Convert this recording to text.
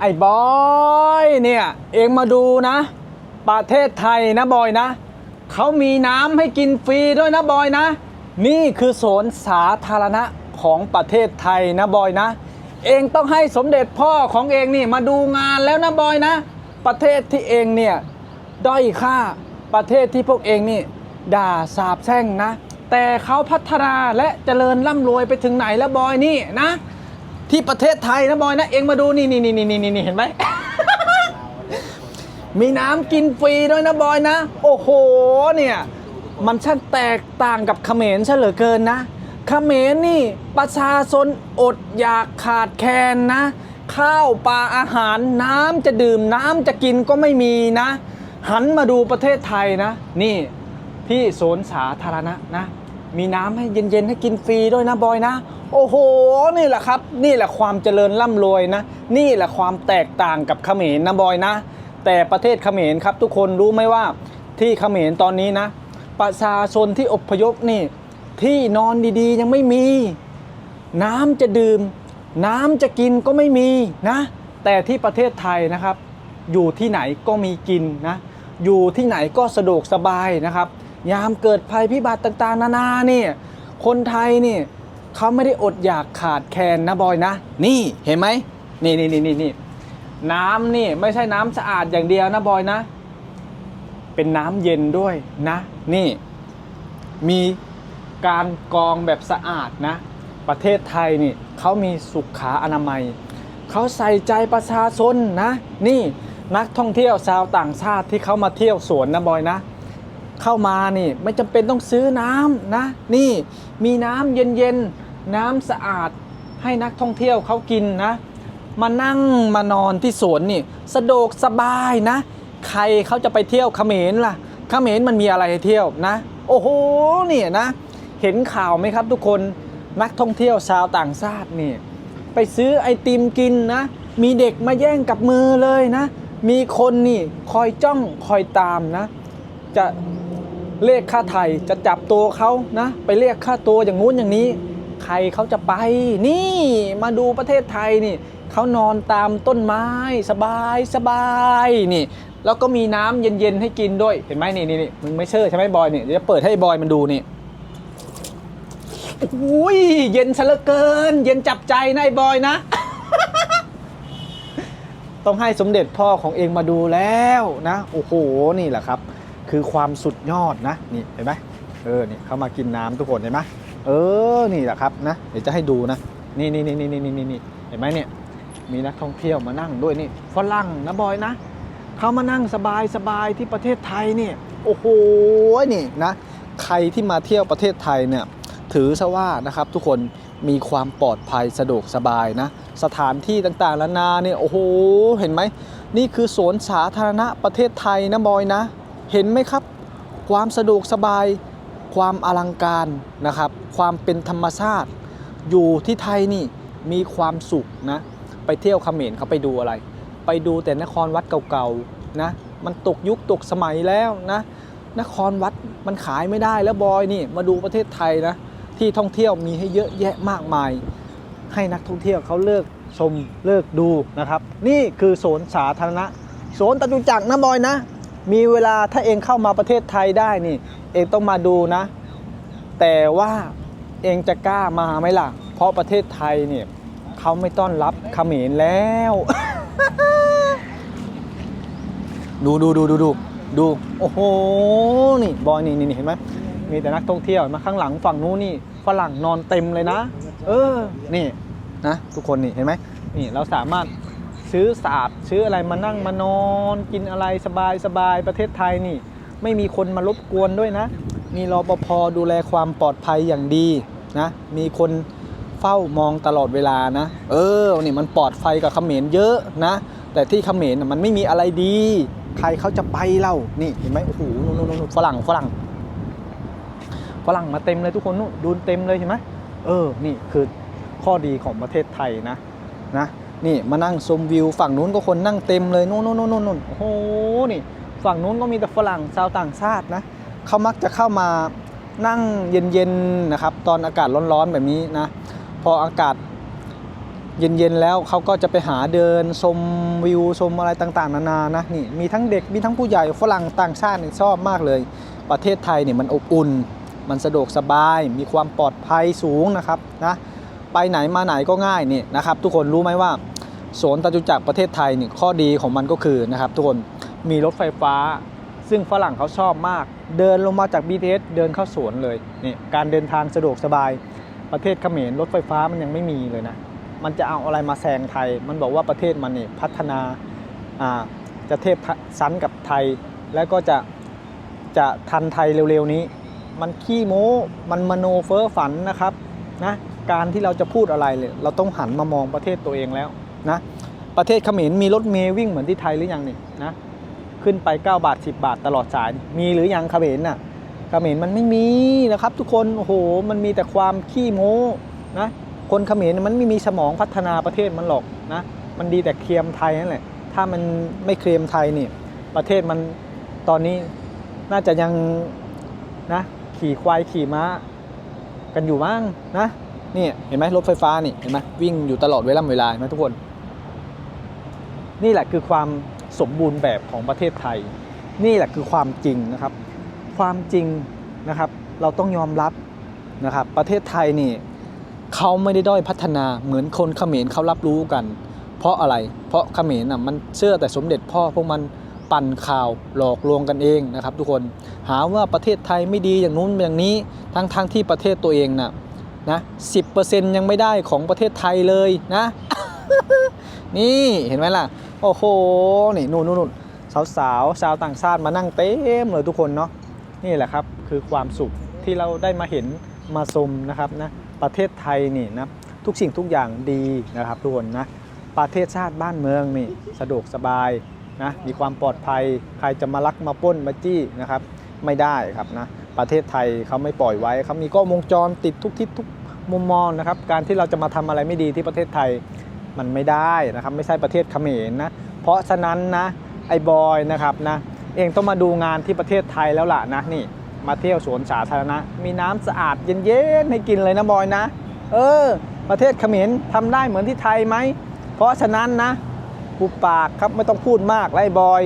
ไอ้บอยเนี่ยเองมาดูนะ ประเทศไทยนะบอยนะเขามีน้ำให้กินฟรีด้วยนะบอยนะ นี่คือสวนสาธารณะของประเทศไทยนะบอยนะ เองต้องให้สมเด็จพ่อของเองนี่มาดูงานแล้วนะบอยนะ ประเทศที่เองเนี่ยด้อยค่าประเทศที่พวกเองนี่ ด่าสาบแช่งนะ แต่เขาพัฒนาและเจริญร่ำรวยไปถึงไหนแล้วบอยนี่นะ ที่ประเทศไทยนะบอยนะเองมาดูนี่นี่นี่นี่นี่นี่เห็นไหม มีน้ำกินฟรีด้วยนะบอยนะ โอ้โหเนี่ยมันช่างแตกต่างกับเขมรซะเหลือเกินนะเขมรนี่ประชาชนอดอยากขาดแคลนนะ ข้าวปลาอาหารน้ำจะดื่มน้ำจะกินก็ไม่มีนะ หันมาดูประเทศไทยนะ นี่ที่สวนสาธารณะนะ มีน้ำให้เย็นๆ ให้กินฟรีด้วยนะบอยนะ โอ้โห นี่แหละครับ นี่แหละความเจริญร่ำรวยนะ นี่แหละความแตกต่างกับเขมรนะบอยนะ แต่ประเทศเขมรครับ ทุกคนรู้ไหมว่าที่เขมรตอนนี้นะ ประชาชนที่อพยพนี่ ที่นอนดีๆ ยังไม่มี น้ำจะดื่ม น้ำจะกินก็ไม่มีนะ แต่ที่ประเทศไทยนะครับ อยู่ที่ไหนก็มีกินนะ อยู่ที่ไหนก็สะดวกสบายนะครับ ยามเกิดภัยพิบัติต่างๆ นานาเนี่ยคนไทยนี่เขาไม่ได้อดอยากขาดแคลนนะบอยนะ นี่เห็นไหมนี่นี่นี่นี่นี่น้ำนี่ไม่ใช่น้ำสะอาดอย่างเดียวนะบอยนะ เป็นน้ำเย็นด้วยนะ นี่ มีการกรองแบบสะอาดนะ ประเทศไทยนี่เขามีสุขาอนามัยเขาใส่ใจประชาชนนะ นี่นักท่องเที่ยวชาวต่างชาติที่เขามาเที่ยวสวนนะบอยนะ เข้ามานี่ไม่จำเป็นต้องซื้อน้ำนะนี่มีน้ำเย็นๆน้ำสะอาดให้นักท่องเที่ยวเขากินนะ มานั่งมานอนที่สวนนี่สะดวกสบายนะ ใครเขาจะไปเที่ยวเขมรล่ะเขมรมันมีอะไรให้เที่ยวนะ โอ้โหเนี่ยนะ เห็นข่าวไหมครับทุกคนนักท่องเที่ยวชาวต่างชาตินี่ไปซื้อไอติมกินนะ มีเด็กมาแย่งกับมือเลยนะ มีคนนี่คอยจ้องคอยตามนะ จะ เรียกค่าไถ่จะจับตัวเขานะ ไปเรียกค่าตัวอย่างงู้นอย่างนี้ ใครเขาจะไป นี่มาดูประเทศไทยนี่เขานอนตามต้นไม้สบายสบายนี่แล้วก็มีน้ำเย็นๆให้กินด้วยเห็นไหมนี่นี่นี่มึงไม่เชื่อใช่ไหมบอยนี่เดี๋ยวจะเปิดให้บอยมันดูนี่อุ้ยเย็นซะเหลือเกิน เย็นจับใจนะไอ้บอยนะ ต้องให้สมเด็จพ่อของเองมาดูแล้วนะ โอ้โหนี่แหละครับ คือความสุดยอดนะนี่เห็นไหมเออนี่เขามากินน้ำทุกคนเห็นไหมเออนี่แหละครับนะเดี๋ยวจะให้ดูนะนี่นี่นี่นี่นี่นี่นี่เห็นไหมเนี่ยมีนักท่องเที่ยวมานั่งด้วยนี่ฝรั่งนะบอยนะเขามานั่งสบายสบายที่ประเทศไทยเนี่ยโอ้โหนี่นะใครที่มาเที่ยวประเทศไทยเนี่ยถือซะว่านะครับทุกคนมีความปลอดภัยสะดวกสบายนะ สถานที่ต่างๆนานาเนี่ยโอ้โห เห็นไหม นี่คือสวนสาธารณะประเทศไทยนะบอยนะ เห็นไหมครับ ความสะดวกสบาย ความอลังการนะครับ ความเป็นธรรมชาติ อยู่ที่ไทยนี่มีความสุขนะ ไปเที่ยวเขมรเขาไปดูอะไร ไปดูแต่นครวัดเก่าๆนะ มันตกยุคตกสมัยแล้วนะ นครวัดมันขายไม่ได้แล้วบอยนี่มาดูประเทศไทยนะ ที่ท่องเที่ยวมีให้เยอะแยะมากมาย ให้นักท่องเที่ยวเขาเลิกชมเลิกดูนะครับ นี่คือสวนสาธารณะสวนตตุจักรนะบอยนะ มีเวลาถ้าเองเข้ามาประเทศไทยได้นี่ เองต้องมาดูนะ แต่ว่าเองจะกล้ามาไหมล่ะ เพราะประเทศไทยเนี่ยเขาไม่ต้อนรับเขมรแล้ว ดูดูดูดูดูดูโอ้โหนี่บอยนี่นี่เห็นไหมมีแต่นักท่องเที่ยวมาข้างหลังฝั่งนู้นนี่ฝรั่งนอนเต็มเลยนะ เออ นี่นะ ทุกคนนี่เห็นไหมนี่เราสามารถ ซื้อศาสตร์ซื้ออะไรมานั่งมานอน กินอะไรสบายสบายประเทศไทยนี่ ไม่มีคนมารบกวนด้วยนะ มีรปภดูแลความปลอดภัยอย่างดีนะมีคนเฝ้ามองตลอดเวลานะ เออนี่มันปลอดภัยกับเขมรเยอะนะ แต่ที่เขมรมันไม่มีอะไรดี ใครเขาจะไปเล่านี่เห็นไหมโอ้โหนู่นนู่นนู่นฝรั่งฝรั่งฝรั่งมาเต็มเลยทุกคนนู่นดูเต็มเลยเห็นไหมเออนี่คือข้อดีของประเทศไทยนะนะ นี่มานั่งชมวิว ฝั่งนู้นก็คนนั่งเต็มเลยนู่นนู่นนู่นนู่นโอ้โหนี่ ฝั่งนู้นก็มีแต่ฝรั่งชาวต่างชาตินะเขามักจะเข้ามานั่งเย็นๆนะครับ ตอนอากาศร้อนๆแบบนี้นะ พออากาศเย็นๆแล้วเขาก็จะไปหาเดินชมวิวชมอะไรต่างๆ นานานะนี่มีทั้งเด็กมีทั้งผู้ใหญ่ฝรั่งต่างชาติชอบมากเลย ประเทศไทยเนี่ยมันอบอุ่น มันสะดวกสบาย มีความปลอดภัยสูงนะครับนะ ไปไหนมาไหนก็ง่ายนี่นะครับทุกคนรู้ไหมว่าสวนตาจุจักรประเทศไทยนี่ข้อดีของมันก็คือนะครับทุกคนมีรถไฟฟ้า ซึ่งฝรั่งเขาชอบมาก เดินลงมาจาก BTS เดินเข้าสวนเลยนี่การเดินทางสะดวกสบายประเทศเขมรรถไฟฟ้ามันยังไม่มีเลยนะมันจะเอาอะไรมาแซงไทย มันบอกว่าประเทศมันนี่พัฒนาอ่าจะเทียบซันกับไทย แล้วก็จะจะทันไทยเร็วๆนี้ มันขี้โม้ มันมโนเฟ้อฝันนะครับนะ การที่เราจะพูดอะไรเลยเราต้องหันมามองประเทศตัวเองแล้วนะประเทศเขมรมีรถเมย์วิ่งเหมือนที่ไทยหรือยังนี่นะขึ้นไป 9 บาท 10 บาทตลอดสาย มีหรือยังเขมรน่ะเขมรมันไม่มีนะครับ ทุกคนโอ้โหมันมีแต่ความขี้โม้นะคนเขมรมันไม่มีสมองพัฒนาประเทศมันหรอกนะมันดีแต่เคลียมไทยนั่นแหละถ้ามันไม่เคลียมไทยนี่ประเทศมันตอนนี้น่าจะยังนะขี่ควายขี่ม้ากันอยู่มั้งนะ นี่เห็นไหมรถไฟฟ้านี่เห็นไหมวิ่งอยู่ตลอดเวลาเวลาเห็นไหมทุกคน นี่แหละคือความสมบูรณ์แบบของประเทศไทย นี่แหละคือความจริงนะครับ ความจริงนะครับ เราต้องยอมรับนะครับ ประเทศไทยนี่เขาไม่ได้ด้อยพัฒนาเหมือนคนเขมรเขารับรู้กัน เพราะอะไร เพราะเขมรน่ะมันเชื่อแต่สมเด็จพ่อพวกมันปั่นข่าวหลอกลวงกันเองนะครับ ทุกคนหาว่าประเทศไทยไม่ดีอย่างนู้นอย่างนี้ทั้งทั้งที่ประเทศตัวเองน่ะ นะสิยังไม่ได้ของประเทศไทยเลยนะ นี่เห็นไหมล่ะ โอ้โห นี่นู่นนู่นสาวสาวชาวต่างชาติมานั่งเต็มเลยทุกคนเนาะนี่แหละครับคือความสุขที่เราได้มาเห็นมาชมนะครับนะประเทศไทยนี่นะทุกสิ่งทุกอย่างดีนะครับทุกคนนะประเทศชาติบ้านเมืองนี่สะดวกสบายนะมีความปลอดภัย ใครจะมาลักมาปล้นมาจี้นะครับ ไม่ได้ครับนะ ประเทศไทยเขาไม่ปล่อยไว้เขามีกล้องวงจรติดทุกทิศทุกมุมมองนะครับ การที่เราจะมาทำอะไรไม่ดีที่ประเทศไทยมันไม่ได้นะครับ ไม่ใช่ประเทศเขมรนะ เพราะฉะนั้นนะไอ้บอยนะครับนะเองต้องมาดูงานที่ประเทศไทยแล้วล่ะนะนี่ มาเที่ยวสวนสาธารณะ มีน้ำสะอาดเย็นๆให้กินเลยนะบอยนะ เออ ประเทศเขมรทำได้เหมือนที่ไทยไหมเพราะฉะนั้นนะปูปากครับไม่ต้องพูดมากไล่บอย